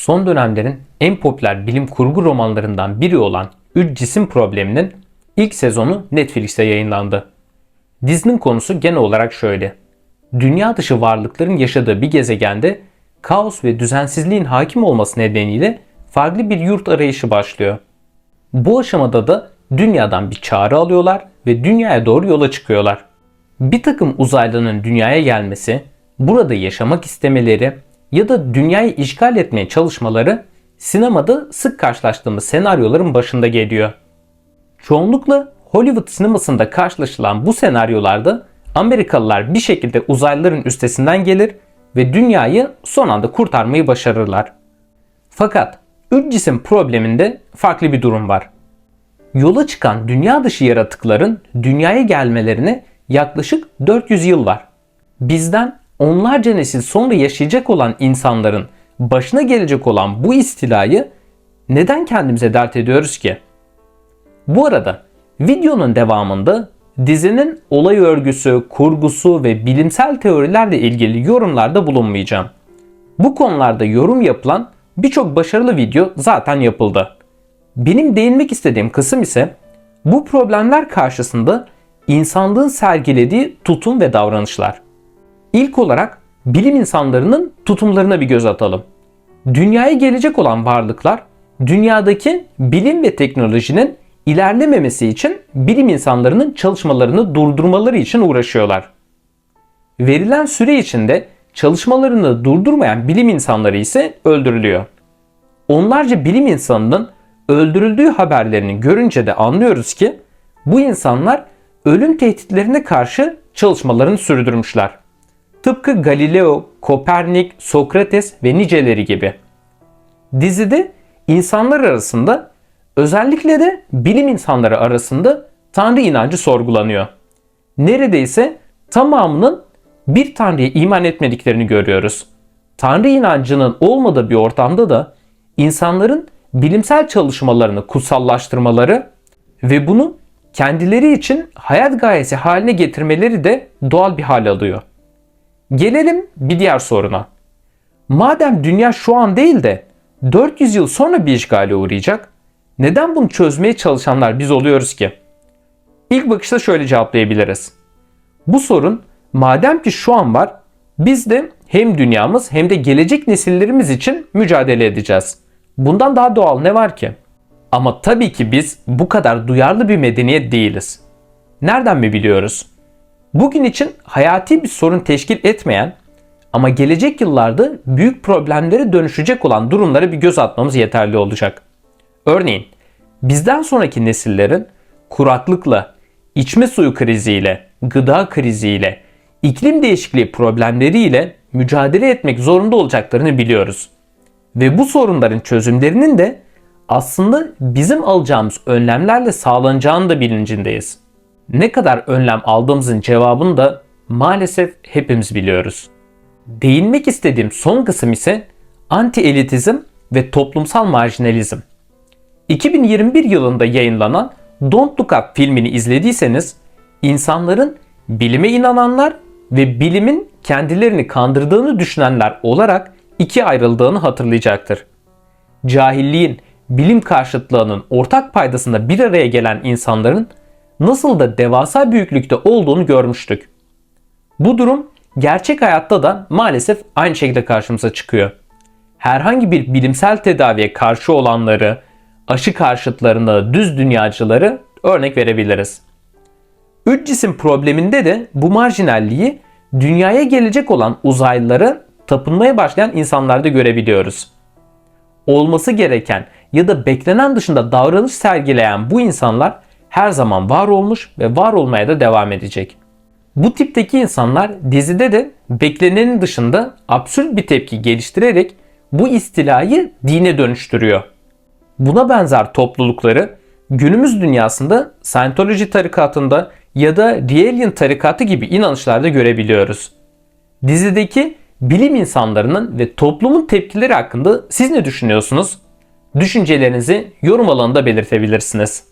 Son dönemlerin en popüler bilim kurgu romanlarından biri olan Üç Cisim Problemi'nin ilk sezonu Netflix'te yayınlandı. Dizinin konusu genel olarak şöyle. Dünya dışı varlıkların yaşadığı bir gezegende kaos ve düzensizliğin hakim olması nedeniyle farklı bir yurt arayışı başlıyor. Bu aşamada da dünyadan bir çağrı alıyorlar ve dünyaya doğru yola çıkıyorlar. Bir takım uzaylının dünyaya gelmesi, burada yaşamak istemeleri ya da dünyayı işgal etmeye çalışmaları sinemada sık karşılaştığımız senaryoların başında geliyor. Çoğunlukla Hollywood sinemasında karşılaşılan bu senaryolarda Amerikalılar bir şekilde uzaylıların üstesinden gelir ve dünyayı son anda kurtarmayı başarırlar. Fakat üç cisim probleminde farklı bir durum var. Yola çıkan dünya dışı yaratıkların dünyaya gelmelerine yaklaşık 400 yıl var. Bizden onlarca nesil sonra yaşayacak olan insanların başına gelecek olan bu istilayı neden kendimize dert ediyoruz ki? Bu arada videonun devamında dizinin olay örgüsü, kurgusu ve bilimsel teorilerle ilgili yorumlarda bulunmayacağım. Bu konularda yorum yapılan birçok başarılı video zaten yapıldı. Benim değinmek istediğim kısım ise bu problemler karşısında insanlığın sergilediği tutum ve davranışlar. İlk olarak bilim insanlarının tutumlarına bir göz atalım. Dünyaya gelecek olan varlıklar dünyadaki bilim ve teknolojinin ilerlememesi için bilim insanlarının çalışmalarını durdurmaları için uğraşıyorlar. Verilen süre içinde çalışmalarını durdurmayan bilim insanları ise öldürülüyor. Onlarca bilim insanının öldürüldüğü haberlerini görünce de anlıyoruz ki bu insanlar ölüm tehditlerine karşı çalışmalarını sürdürmüşler. Tıpkı Galileo, Kopernik, Sokrates ve niceleri gibi. Dizide insanlar arasında özellikle de bilim insanları arasında Tanrı inancı sorgulanıyor. Neredeyse tamamının bir Tanrı'ya iman etmediklerini görüyoruz. Tanrı inancının olmadığı bir ortamda da insanların bilimsel çalışmalarını kutsallaştırmaları ve bunu kendileri için hayat gayesi haline getirmeleri de doğal bir hal alıyor. Gelelim bir diğer soruna. Madem dünya şu an değil de 400 yıl sonra bir işgale uğrayacak, neden bunu çözmeye çalışanlar biz oluyoruz ki? İlk bakışta şöyle cevaplayabiliriz. Bu sorun madem ki şu an var, biz de hem dünyamız hem de gelecek nesillerimiz için mücadele edeceğiz. Bundan daha doğal ne var ki? Ama tabii ki biz bu kadar duyarlı bir medeniyet değiliz. Nereden mi biliyoruz? Bugün için hayati bir sorun teşkil etmeyen ama gelecek yıllarda büyük problemlere dönüşecek olan durumlara bir göz atmamız yeterli olacak. Örneğin bizden sonraki nesillerin kuraklıkla, içme suyu kriziyle, gıda kriziyle, iklim değişikliği problemleriyle mücadele etmek zorunda olacaklarını biliyoruz. Ve bu sorunların çözümlerinin de aslında bizim alacağımız önlemlerle sağlanacağını da bilincindeyiz. Ne kadar önlem aldığımızın cevabını da maalesef hepimiz biliyoruz. Değinmek istediğim son kısım ise anti-elitizm ve toplumsal marjinalizm. 2021 yılında yayınlanan Don't Look Up filmini izlediyseniz insanların bilime inananlar ve bilimin kendilerini kandırdığını düşünenler olarak ikiye ayrıldığını hatırlayacaktır. Cahilliğin, bilim karşıtlığının ortak paydasında bir araya gelen insanların nasıl da devasa büyüklükte olduğunu görmüştük. Bu durum gerçek hayatta da maalesef aynı şekilde karşımıza çıkıyor. Herhangi bir bilimsel tedaviye karşı olanları, aşı karşıtlarını, düz dünyacıları örnek verebiliriz. Üç cisim probleminde de bu marjinalliği dünyaya gelecek olan uzaylılara tapınmaya başlayan insanlarda görebiliyoruz. Olması gereken ya da beklenen dışında davranış sergileyen bu insanlar her zaman var olmuş ve var olmaya da devam edecek. Bu tipteki insanlar dizide de beklenenin dışında absürt bir tepki geliştirerek bu istilayı dine dönüştürüyor. Buna benzer toplulukları günümüz dünyasında Scientology tarikatında ya da Realian tarikatı gibi inanışlarda görebiliyoruz. Dizideki bilim insanlarının ve toplumun tepkileri hakkında siz ne düşünüyorsunuz? Düşüncelerinizi yorum alanında belirtebilirsiniz.